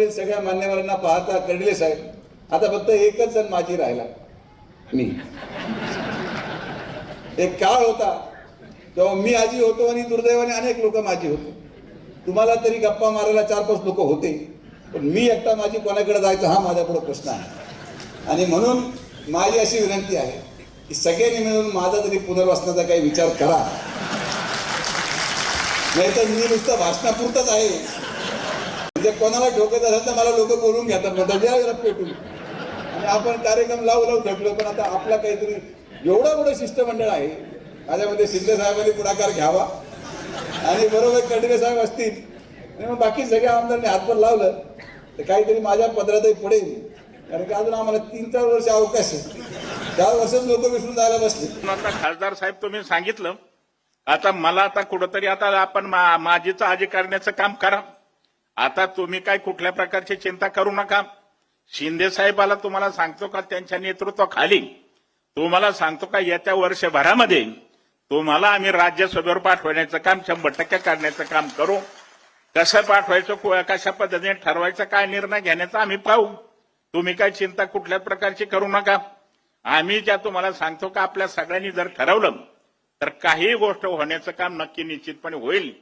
सगळ्या मान्यवरांना पाहता कडले साहेब. आता फक्त एकच जण माझी राहिला. मी. एक काळ होता तेव्हा मी आजी होतो आणि दुर्दैवाने अनेक लोक माझी होते. तुम्हाला तरी गप्पा मारायला चार पाच लोक होते पण मी एकटा माझी कोणाकडे जायचं हा माझ्यापुढे प्रश्न आहे. आणि म्हणून माझी अशी विनंती आहे की सगळ्यांनी मिळून माझा तरी पुनर्वसनाचा काही विचार करा. नाहीतर मी नुसतं भाषणापुरतंच आहे. म्हणजे कोणाला ठोकत असेल तर मला लोक बोलून घेतात म्हणतात "या जरा पेटून आणि आपण कार्यक्रम लावू लावू थकलो पण आता आपला काहीतरी एवढं मोठं शिष्टमंडळ आहे माझ्यामध्ये शिंदे साहेबांनी पुढाकार घ्यावा. आणि बरोबर कडवे साहेब असतील. आणि मग बाकी सगळ्या आमदारांनी हातभर लावलं तर काहीतरी माझ्या पदरातही पडेल. कारण की अजून आम्हाला तीन चार वर्ष अवकाश आहे. चार वर्षच लोक विसरून जायला बसले. पण आता खासदार साहेब तुम्ही सांगितलं आता मला आता कुठंतरी आता आपण मा- माझीचं आजी करण्याचं काम करा. आता तुम्ही काय कुठल्या प्रकारची चिंता करू नका. शिंदे साहेबाला तुम्हाला सांगतो का त्यांच्या नेतृत्वाखाली. तुम्हाला सांगतो का येत्या वर्षभरामध्ये तुम्हाला आम्ही राज्यसभेवर पाठवण्याचं काम शंभर टक्के करण्याचं काम करू. कसं पाठवायचं कशा पद्धतीने ठरवायचं काय निर्णय घेण्याचा आम्ही पाहू. तुम्ही काय चिंता कुठल्या प्रकारची करू नका. आम्ही ज्या तुम्हाला सांगतो का आपल्या सगळ्यांनी जर ठरवलं तर काही गोष्ट होण्याचं काम नक्की निश्चितपणे होईल.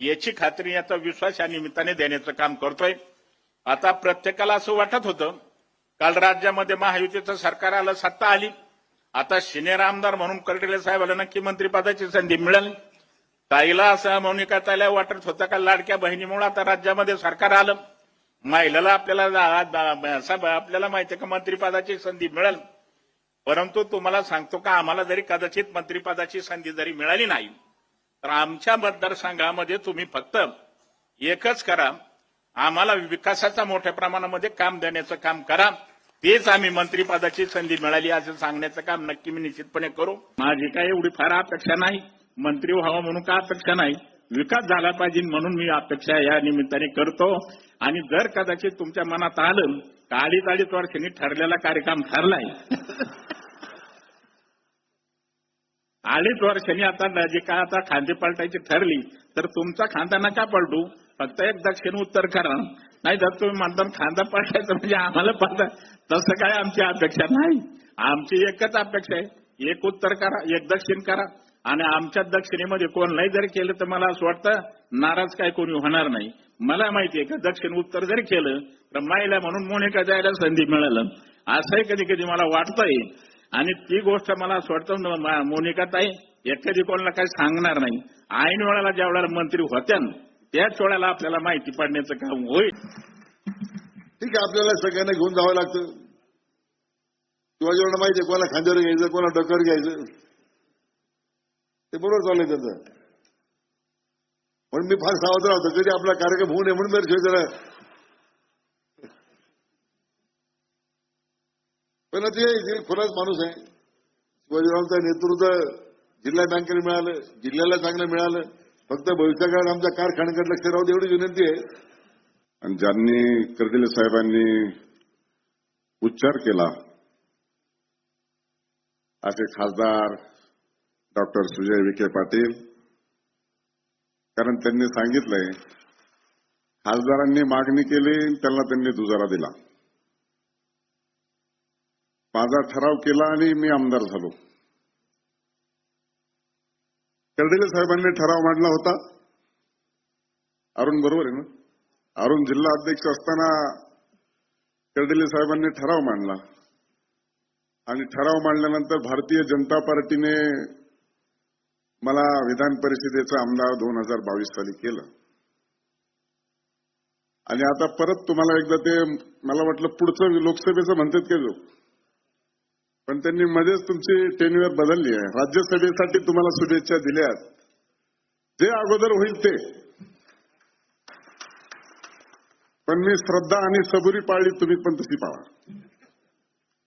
याची खात्री याचा विश्वास या निमित्ताने देण्याचं काम करतोय. आता प्रत्येकाला असं वाटत होतं काल राज्यामध्ये महायुतीचं सरकार आलं सत्ता आली. आता सिनियर आमदार म्हणून कर्डिले साहेबाला नक्की मंत्रिपदाची संधी मिळेल. ताईला असं मोनिका ताईला वाटत होतं का लाडक्या बहिणीमुळे आता राज्यामध्ये सरकार आलं. महिलाला आपल्याला असं आपल्याला माहिती आहे का मंत्रिपदाची संधी मिळेल. परंतु तुम्हाला सांगतो का आम्हाला जरी कदाचित मंत्रिपदाची संधी जरी मिळाली नाही तर आमच्या मतदारसंघामध्ये तुम्ही फक्त एकच करा. आम्हाला विकासाचा मोठ्या प्रमाणामध्ये काम देण्याचं काम करा. तेच आम्ही मंत्रिपदाची संधी मिळाली असं सांगण्याचं काम नक्की मी निश्चितपणे करू. माझी काय एवढी फार अपेक्षा नाही. मंत्री व्हावं म्हणून का अपेक्षा नाही? विकास झाला पाहिजे म्हणून मी अपेक्षा या निमित्ताने करतो. आणि जर कदाचित तुमच्या मनात आलं तर अडीच अडीच वर्षांनी ठरलेला कार्यक्रम ठरलाय. अडीच वर्षांनी आता जे काय आता खांदे पलटायची ठरली तर तुमचा खांदा नका पलटू. फक्त एक दक्षिण उत्तर करा. नाही जर तुम्ही म्हणता खांदा पलटायचं म्हणजे आम्हाला पलटा तसं काय आमची अपेक्षा नाही. आमची एकच अपेक्षा आहे. एक उत्तर करा एक दक्षिण करा. आणि आमच्या दक्षिणेमध्ये कोण नाही जरी केलं तर मला असं वाटतं नाराज काय कोणी होणार नाही. मला माहिती आहे का दक्षिण उत्तर जरी केलं तर महिला म्हणून मोनिका जायला संधी मिळालं. असंही कधी कधी मला वाटतंय आणि ती गोष्ट मला असं वाटतं मोनिका ताई एखादी कोणाला काही सांगणार नाही. ऐन वेळाला ज्या वेळेला मंत्री होत्या त्याच वेळेला आपल्याला माहिती पडण्याचं काम होईल. ठीक आहे आपल्याला सगळ्यांना घेऊन जावं लागतं. शिवाजीला माहिती आहे कोणाला खांद्यावर घ्यायचं कोणाला डकर घ्यायचं ते बरोबर चाललंय त्याचं. पण मी फार सावध राहतो कधी आपला कार्यक्रम होऊ नये म्हणून मी जरा पण ते खुलाच माणूस आहे. शिवाजीरावांचं नेतृत्व जिल्हा बँकेला मिळालं जिल्ह्याला चांगलं मिळालं. फक्त भविष्यकाळात आमच्या कारखान्याकडे लक्ष राहू एवढी विनंती आहे. आणि ज्यांनी कर्दिले साहेबांनी उच्चार केला असे खासदार डॉक्टर सुजय विखे पाटील कारण त्यांनी सांगितलंय खासदारांनी मागणी केली त्यांना त्यांनी दुजारा दिला. माझा ठराव केला आणि मी आमदार झालो. कर्डिले साहेबांनी ठराव मांडला होता. अरुण बरोबर आहे ना? अरुण जिल्हा अध्यक्ष असताना कर्डिले साहेबांनी ठराव मांडला. आणि ठराव मांडल्यानंतर भारतीय जनता पार्टीने मला विधान परिषदेचा आमदार दोन हजार बावीस साली केलं. आणि आता परत तुम्हाला एकदा ते मला वाटलं पुढचं लोकसभेचं म्हणतात की लोक पण त्यांनी मध्येच तुमची टेन्युअर बदलली आहे. राज्यसभेसाठी तुम्हाला शुभेच्छा दिल्यात जे अगोदर होईल ते. पण मी श्रद्धा आणि सबुरी पाळली तुम्ही पण तशी पाळा.